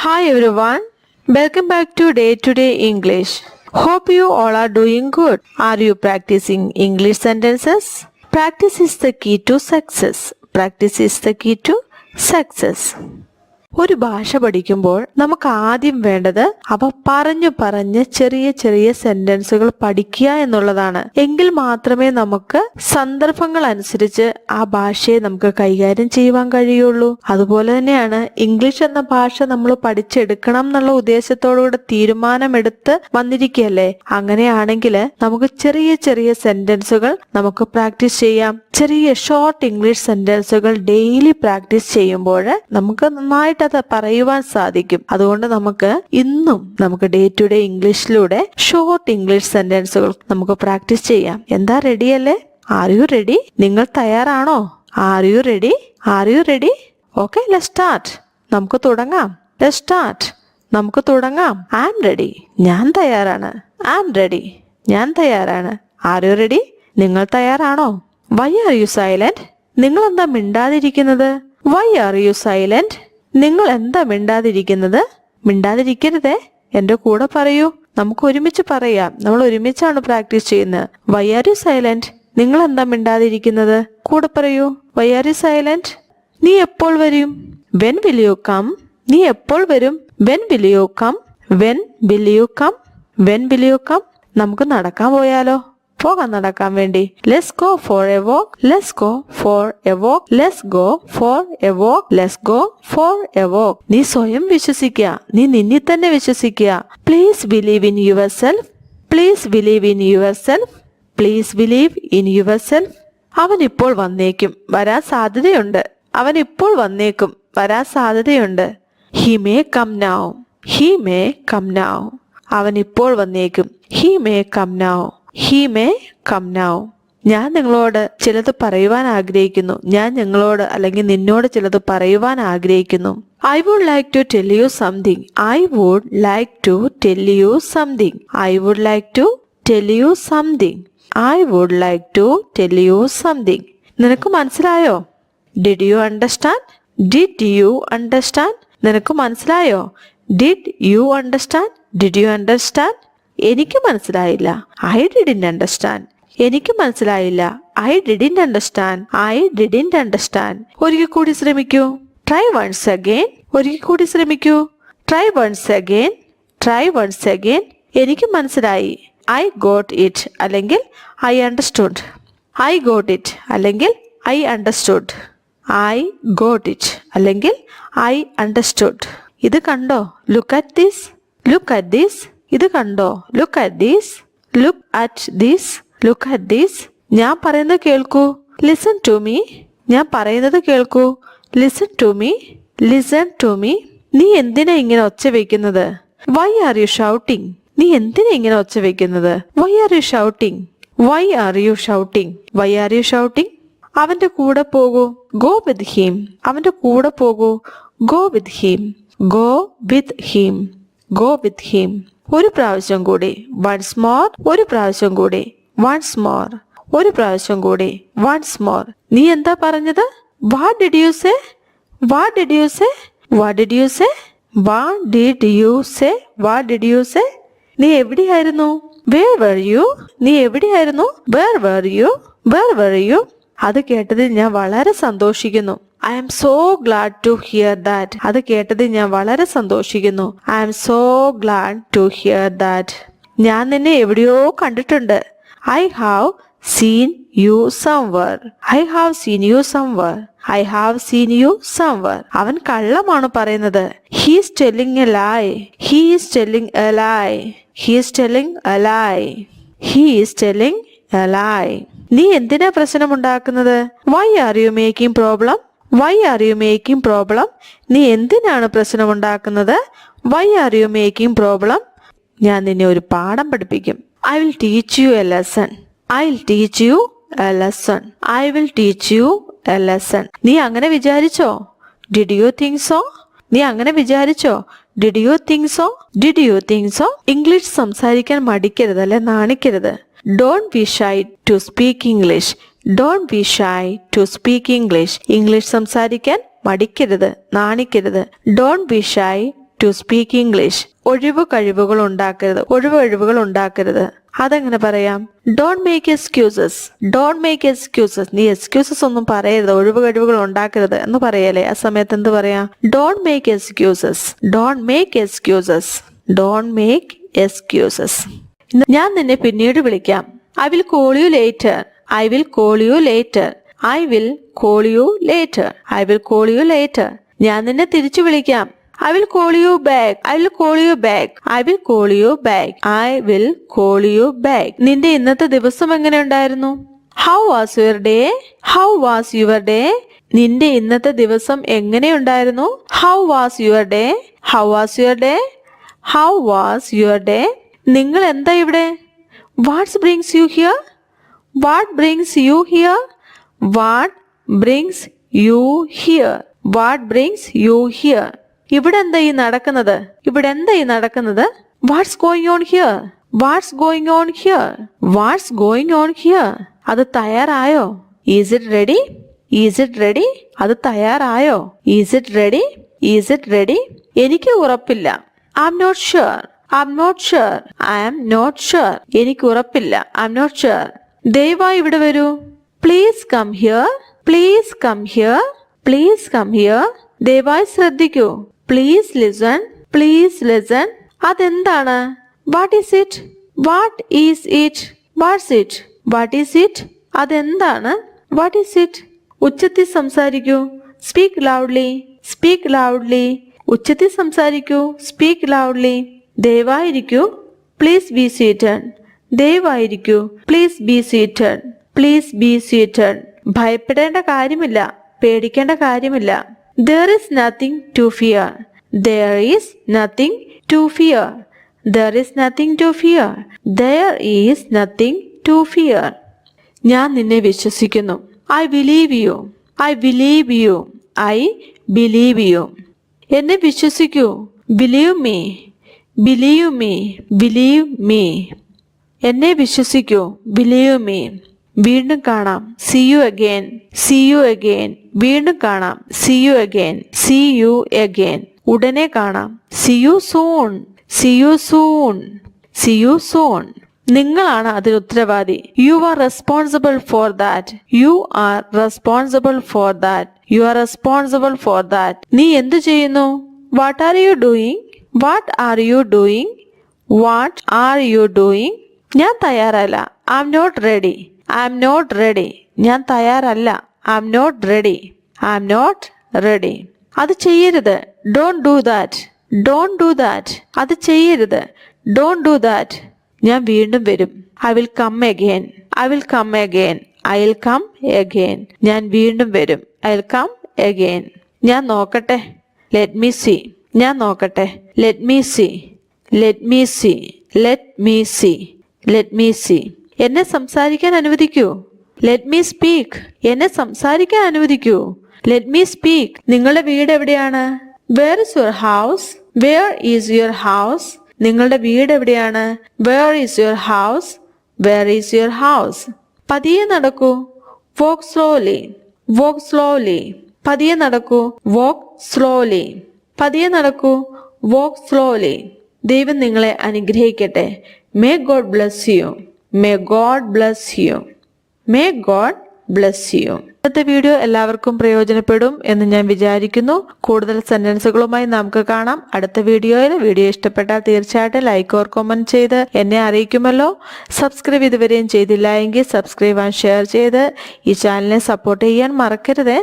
Hi everyone, welcome back to Day to Day English. Hope you all are doing good. Are you practicing English sentences? Practice is the key to success. Practice is the key to success. ഒരു ഭാഷ പഠിക്കുമ്പോൾ നമുക്ക് ആദ്യം വേണ്ടത് അവ പറഞ്ഞു പറഞ്ഞ് ചെറിയ ചെറിയ സെന്റൻസുകൾ പഠിക്കുക എന്നുള്ളതാണ്. എങ്കിൽ മാത്രമേ നമുക്ക് സന്ദർഭങ്ങൾ അനുസരിച്ച് ആ ഭാഷയെ നമുക്ക് കൈകാര്യം ചെയ്യുവാൻ കഴിയുള്ളൂ. അതുപോലെ തന്നെയാണ് ഇംഗ്ലീഷ് എന്ന ഭാഷ നമ്മൾ പഠിച്ചെടുക്കണം എന്നുള്ള ഉദ്ദേശത്തോടുകൂടെ തീരുമാനമെടുത്ത് വന്നിരിക്കുകയല്ലേ? അങ്ങനെയാണെങ്കിൽ നമുക്ക് ചെറിയ ചെറിയ സെന്റൻസുകൾ നമുക്ക് പ്രാക്ടീസ് ചെയ്യാം. ചെറിയ ഷോർട്ട് ഇംഗ്ലീഷ് സെന്റൻസുകൾ ഡെയിലി പ്രാക്ടീസ് ചെയ്യുമ്പോൾ നമുക്ക് നന്നായിട്ട് അത് പറയുവാൻ സാധിക്കും. അതുകൊണ്ട് നമുക്ക് ഇന്നും നമുക്ക് ഡേ ടു ഡേ ഇംഗ്ലീഷിലൂടെ ഷോർട്ട് ഇംഗ്ലീഷ് സെന്റൻസുകൾ നമുക്ക് പ്രാക്ടീസ് ചെയ്യാം. എന്താ റെഡി അല്ലേ? ആർ യു റെഡി നിങ്ങൾ തയ്യാറാണോ? Are you ready are you ready okay let start നമുക്ക് തുടങ്ങാം. ലെറ്റ് സ്റ്റാർട്ട് നമുക്ക് തുടങ്ങാം. ഐ ആം റെഡി ഞാൻ തയ്യാറാണ്. ഐ ആം റെഡി ഞാൻ തയ്യാറാണ്. ആർ യു റെഡി നിങ്ങൾ തയ്യാറാണോ? വൈ ആർ യു സൈലന്റ് നിങ്ങൾ എന്താ മിണ്ടാതിരിക്കുന്നത്? വൈ ആർ യു സൈലന്റ് നിങ്ങൾ എന്താ മിണ്ടാതിരിക്കുന്നത്? മിണ്ടാതിരിക്കരുതേ. എന്റെ കൂടെ പറയൂ. നമുക്ക് ഒരുമിച്ച് പറയാം. നമ്മൾ ഒരുമിച്ചാണ് പ്രാക്ടീസ് ചെയ്യുന്നത്. വൈ ആർ യു സൈലന്റ് നിങ്ങൾ എന്താ മിണ്ടാതിരിക്കുന്നത്? കൂടെ പറയൂ. വൈ ആർ യു സൈലന്റ് നീ എപ്പോൾ വരും? വെൻ വിൽ കം നീ എപ്പോൾ വരും? When will come when will come when will come നമുക്ക് നടക്കാൻ പോയാലോ. പോകാം നടക്കാൻ വേണ്ടി. Let's go for a walk let's go for a walk let's go for a walk let's go for a walk നീ സ്വയം വിശ്വസിക്കുക. നീ നിന്നിൽ തന്നെ വിശ്വസിക്കുക. Please believe in yourself please believe in yourself please believe in yourself അവൻ ഇപ്പോൾ വന്നേക്കും. വരാൻ സാധ്യതയുണ്ട്. അവൻ ഇപ്പോൾ വന്നേക്കും. വരാൻ സാധ്യതയുണ്ട്. He may come now he may come now അവൻ ഇപ്പോൾ വന്നേക്കും. He may come now he may come now ഞാൻ നിങ്ങളോട് ചിലത് പറയുവാൻ ആഗ്രഹിക്കുന്നു. ഞാൻ നിങ്ങളോട് അല്ലെങ്കിൽ നിന്നോട് ചിലത് പറയുവാൻ ആഗ്രഹിക്കുന്നു. I would like to tell you something I would like to tell you something I would like to tell you something I would like to tell you something നിനക്ക് മനസ്സിലായോ? Did you understand did you understand നിനക്ക് മനസ്സിലായോ? Did you understand did you understand എനിക്ക് മനസ്സിലായില്ല. I didn't understand എനിക്ക് മനസ്സിലായില്ല. I didn't understand I didn't understand ഒരിക്കൽ കൂടി ശ്രമിക്കൂ. ട്രൈ വൺസ് അഗെയിൻ ഒരിക്കൽ കൂടി ശ്രമിക്കൂ. Try once again try once again എനിക്ക് മനസ്സിലായി. ഐ ഗോട്ട് ഇറ്റ് അല്ലെങ്കിൽ I understood I got it അല്ലെങ്കിൽ I understood I got it അല്ലെങ്കിൽ ഐ അണ്ടർസ്റ്റുഡ് ഇത് കണ്ടോ? Look at this look at this ഇത് കണ്ടോ? Look at these look at these look at these ഞാൻ പറയുന്നത് കേൾക്കൂ. ലിസൺ ടു മീ ഞാൻ പറയുന്നത് കേൾക്കൂ. Listen to me listen to me നീ എന്തിനാ ഇങ്ങനെ ഒച്ച വെക്കുന്നത്? വൈ ആർ യു ഷൗട്ടിങ് നീ എന്തിനാ ഇങ്ങനെ ഒച്ച വെക്കുന്നത്? Why are you shouting why are you shouting why are you shouting അവന്റെ കൂടെ പോകൂ. ഗോ വിത്ത് ഹീം അവന്റെ കൂടെ പോകൂ. Go with him go with him go with him ഒരു പ്രാവശ്യം കൂടി. വൺസ് മോർ ഒരു പ്രാവശ്യം കൂടി. വൺസ് മോർ ഒരു പ്രാവശ്യം കൂടി. വൺസ് മോർ നീ എന്താ പറഞ്ഞത്? What did you say what did you say what did you say what did you say what did you say നീ എവിടെയായിരുന്നു? വേർ വർ യു നീ എവിടെയായിരുന്നു? Where were you where were you അത് കേട്ടതിൽ ഞാൻ വളരെ സന്തോഷിക്കുന്നു. I am so glad to hear that അത് കേട്ടതിൽ ഞാൻ വളരെ സന്തോഷിക്കുന്നു. I am so glad to hear that ഞാൻ നിന്നെ എവിടെയോ കണ്ടിട്ടുണ്ട്. I have seen you somewhere I have seen you somewhere I have seen you somewhere അവൻ കള്ളമാണ് പറയുന്നത്. He's telling a lie he's telling a lie he's telling a lie he's telling a lie നീ എന്തിനാ പ്രശ്നം ഉണ്ടാക്കുന്നത് why are you making problem why are you making problem നീ എന്തിനാണ് പ്രശ്നം ഉണ്ടാക്കുന്നത് why are you making problem ഞാൻ നിന്നെ ഒരു പാഠം പഠിപ്പിക്കും. I will teach you a lesson I will teach you a lesson I will teach you a lesson നീ അങ്ങനെ വിചാരിച്ചോ? ഡിഡ് യു തിങ്ക് സോ നീ അങ്ങനെ വിചാരിച്ചോ? Did you think so did you think so English സംസാരിക്കാൻ മടിക്കരുത് അല്ലെ നാണിക്കരുത്. Don't be shy to speak English don't be shy to speak English English സംസാരിക്കാൻ മടിക്കരുത് നാണിക്കരുത്. Don't be shy to speak English ഒഴിവ് കഴിവുകൾ ഉണ്ടാക്കരുത് ഒഴിവ് കഴിവുകൾ ഉണ്ടാക്കരുത്. അതെങ്ങനെ പറയാം? Don't make excuses don't make excuses നീ എക്സ്ക്യൂസസ് ഒന്നും പറയരുത് ഒഴിവ് കഴിവുകൾ ഉണ്ടാക്കരുത് എന്ന് പറയല്ലേ? ആ സമയത്ത് എന്ത് പറയാം? Don't make excuses don't make excuses don't make excuses ഞാൻ നിന്നെ പിന്നീട് വിളിക്കാം. I will call you later I will call you later I will call you later I will call you later ഞാൻ നിന്നെ തിരിച്ചു വിളിക്കാം. I will call you back I will call you back I will call you back I will call you back നിന്റെ ഇന്നത്തെ ദിവസം എങ്ങനെ ഉണ്ടായിരുന്നു? How was your day how was your day നിന്റെ ഇന്നത്തെ ദിവസം എങ്ങനെയുണ്ടായിരുന്നു how was your day how was your day how was your day നിങ്ങൾ എന്താ ഇവിടെ? What's brings you here what brings you here what brings you here what brings you here ഇവിടെ എന്താ ഈ നടക്കുന്നത്? ഇവിടെ എന്താ ഈ നടക്കുന്നത്? What's going on here what's going on here what's going on here അത് തയ്യാറായോ? Is it ready is it ready അത് തയ്യാറായോ? Is it ready is it ready എനിക്ക് ഉറപ്പില്ല. I'm not sure I'm not sure I'm not sure എനിക്ക് ഉറപ്പില്ല I'm not sure ദയവായി ഇവിടെ വരൂ. Please come here please come here please come here ദയവായി ശ്രദ്ധിക്കൂ. പ്ലീസ് ലിസൺ പ്ലീസ് ലിസൺ അതെന്താണ്? What is it what is it what's it what is it അതെന്താണ്? What is it ഉച്ചത്തിൽ സംസാരിക്കൂ. Speak loudly speak loudly ഉച്ചത്തിൽ സംസാരിക്കൂ. Speak loudly ദയവായിരിക്കൂ please be seated ദയവായിരിക്കൂ please be seated please be seated ഭയപ്പെടേണ്ട കാര്യമില്ല പേടിക്കേണ്ട കാര്യമില്ല. There is nothing to fear there is nothing to fear there is nothing to fear there is nothing to fear ഞാൻ നിന്നെ വിശ്വസിക്കുന്നു. I believe you I believe you I believe you എന്നെ വിശ്വസിക്കൂ. Believe me believe me believe me എന്നെ വിശ്വസിക്കൂ believe me വീണ്ടും കാണാം. See you again see you again വീണ്ടും കാണാം. See you again see you again ഉടനെ കാണാം. See you soon see you soon see you soon നിങ്ങളാണ് അതിന് ഉത്തരവാദി. You are responsible for that you are responsible for that you are responsible for that നീ എന്തു ചെയ്യുന്നു? What are you doing what are you doing what are you doing ഞാൻ തയ്യാറല്ല. I'm not ready I'm not ready ഞാൻ തയ്യാറല്ല. I'm not ready I'm not ready അത് ചെയ്യരുത്. Don't do that don't do that അത് ചെയ്യരുത്. ഡോണ്ട് ഡു ദാറ്റ് ഞാൻ വീണ്ടും വരും. I will come again I will come again I will come again ഞാൻ വീണ്ടും വരും. ഐ വിൽ കം എഗെയിൻ ഞാൻ നോക്കട്ടെ. ലെറ്റ് മീ സി ഞാൻ നോക്കട്ടെ. Let me see let me see let me see let me see എന്നെ സംസാരിക്കാൻ അനുവദിക്കൂ. ലെറ്റ് മീ സ്പീക്ക് എന്നെ സംസാരിക്കാൻ അനുവദിക്കൂ. ലെറ്റ് മീ സ്പീക്ക് നിങ്ങളുടെ വീട് എവിടെയാണ്? Where is your house where is your house നിങ്ങളുടെ വീട് എവിടെയാണ്? Where is your house where is your house പതിയെ നടക്കൂ. വോക്ക് സ്ലോലി വോക്ക് സ്ലോലി പതിയെ നടക്കൂ. വോക്ക് സ്ലോലി പതിയെ നടക്കൂ. വോക്ക് സ്ലോലി ദൈവം നിങ്ങളെ അനുഗ്രഹിക്കട്ടെ. May God bless you may God bless you may God bless you ഇന്നത്തെ വീഡിയോ എല്ലാവർക്കും പ്രയോജനപ്പെടും എന്ന് ഞാൻ വിചാരിക്കുന്നു. കൂടുതൽ സെന്റൻസുകളുമായി നമുക്ക് കാണാം. അടുത്ത വീഡിയോയിൽ. വീഡിയോ ഇഷ്ടപ്പെട്ടാൽ തീർച്ചയായിട്ടും ലൈക്ക് ഓർ കമന്റ് ചെയ്ത് എന്നെ അറിയിക്കുമല്ലോ. സബ്സ്ക്രൈബ് ഇതുവരെയും ചെയ്തില്ല എങ്കിൽ സബ്സ്ക്രൈബ് ആൻഡ് ഷെയർ ചെയ്ത് ഈ ചാനലിനെ സപ്പോർട്ട് ചെയ്യാൻ മറക്കരുതേ.